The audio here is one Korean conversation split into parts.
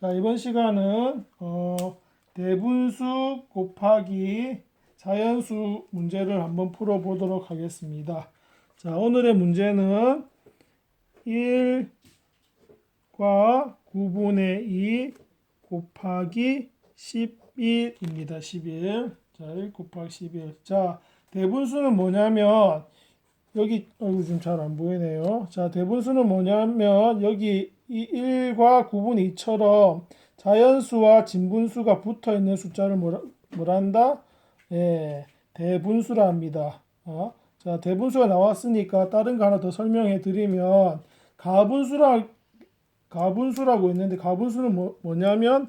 자, 이번 시간은 어, 대분수 곱하기 자연수 문제를 한번 풀어보도록 하겠습니다. 자, 오늘의 문제는 1과 9분의 2 곱하기 11입니다. 11. 자, 1 곱하기 11. 자, 대분수는 뭐냐면 여기 어이구 좀잘 안 보이네요. 자, 대분수는 뭐냐면 여기 이 1과 9분의 2처럼 자연수와 진분수가 붙어 있는 숫자를 뭐라, 뭐란다? 예, 대분수라 합니다. 어? 자, 대분수가 나왔으니까 다른 거 하나 더 설명해 드리면 가분수라 가분수라고 있는데 가분수는 뭐, 뭐냐면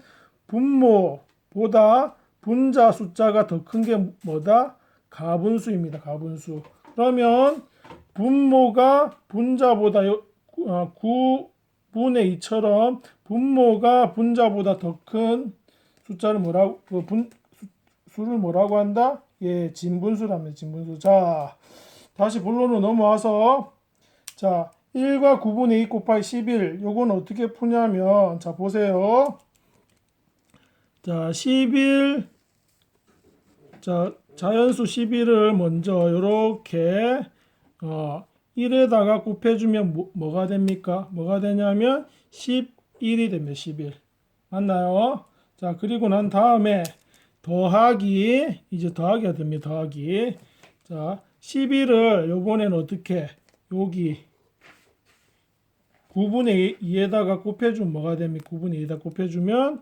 분모보다 분자 숫자가 더 큰 게 뭐다? 가분수입니다. 가분수. 그러면 분모가 분자보다 요- 어, 9 분의 2처럼 분모가 분자보다 더 큰 숫자를 뭐라고 그 분, 수, 수를 뭐라고 한다? 예, 진분수랍니다. 진분수. 자, 다시 본론으로 넘어와서 자, 1과 9분의 2 곱하기 11. 요건 어떻게 푸냐면 자, 보세요. 자, 11 자, 자연수 11을 먼저 이렇게 어, 1에다가 곱해주면 뭐, 뭐가 됩니까? 뭐가 되냐면 11이 됩니다. 11. 맞나요? 자, 그리고 난 다음에 더하기, 이제 더하기가 됩니다. 더하기. 자, 11을 요번에는 어떻게? 여기 9분의 2에다가 곱해주면 뭐가 됩니까? 9분의 2에다 곱해주면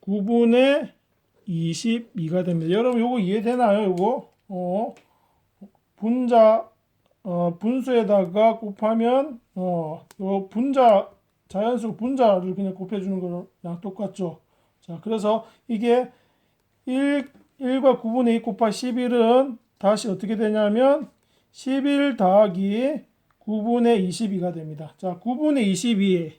9분의 22가 됩니다. 여러분 요거 이해되나요? 요거 어 분자 어 분수에다가 곱하면 어 요 분자 자연수 분자를 그냥 곱해주는 거랑 똑같죠. 자 그래서 이게 1 1과 9분의 2 곱하기 11은 다시 어떻게 되냐면 11 더하기 9분의 22가 됩니다. 자 9분의 22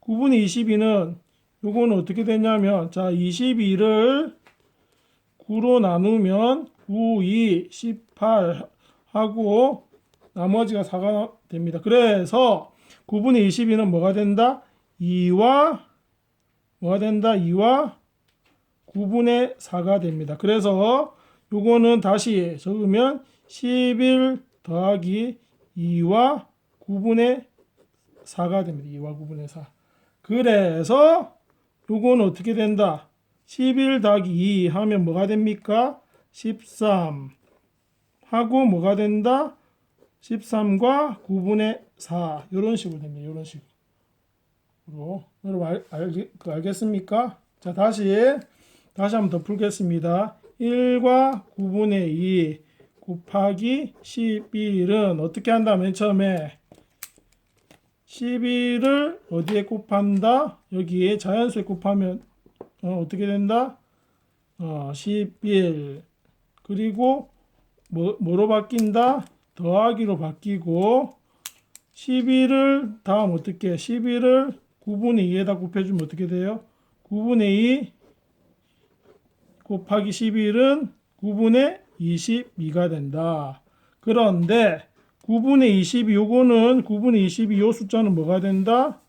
9분의 22는 요거는 어떻게 되냐면 자 22를 9로 나누면 9, 2, 18 하고 나머지가 4가 됩니다. 그래서 9분의 22는 뭐가 된다? 2와 뭐가 된다? 2와 9분의 4가 됩니다. 그래서 요거는 다시 적으면 11 더하기 2와 9분의 4가 됩니다. 2와 9분의 4. 그래서 요거는 어떻게 된다? 11 더하기 2 하면 뭐가 됩니까? 13 하고 뭐가 된다? 13과 9분의 4 이런 식으로 됩니다. 이런 식으로 여러분 알, 알, 그 알겠습니까? 자 다시 다시 한번 더 풀겠습니다. 1과 9분의 2 곱하기 11은 어떻게 한다? 맨 처음에 11을 어디에 곱한다? 여기에 자연수에 곱하면 어, 어떻게 된다? 어, 11 그리고 뭐, 뭐로 바뀐다? 더하기로 바뀌고 11을 다음 어떻게 11을 9분의 2에다 곱해주면 어떻게 돼요? 9분의 2 곱하기 11은 9분의 22가 된다. 그런데 9분의 22 요거는 9분의 22 요 숫자는 뭐가 된다?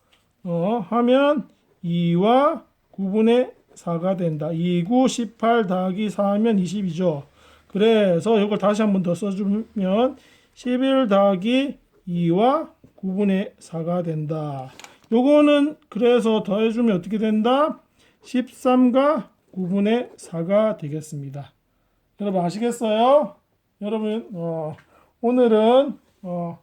어, 하면 2와 9분의 4가 된다. 2, 9, 18 더하기 4 하면 20이죠. 그래서 이걸 다시 한 번 더 써주면 11 더하기 2와 9분의 4가 된다. 요거는 그래서 더해주면 어떻게 된다? 13과 9분의 4가 되겠습니다. 여러분 아시겠어요? 여러분 어, 오늘은 어,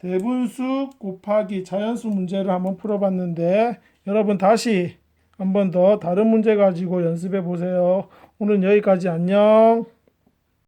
대분수 곱하기 자연수 문제를 한번 풀어봤는데 여러분 다시 한번 더 다른 문제 가지고 연습해 보세요. 오늘 여기까지 안녕.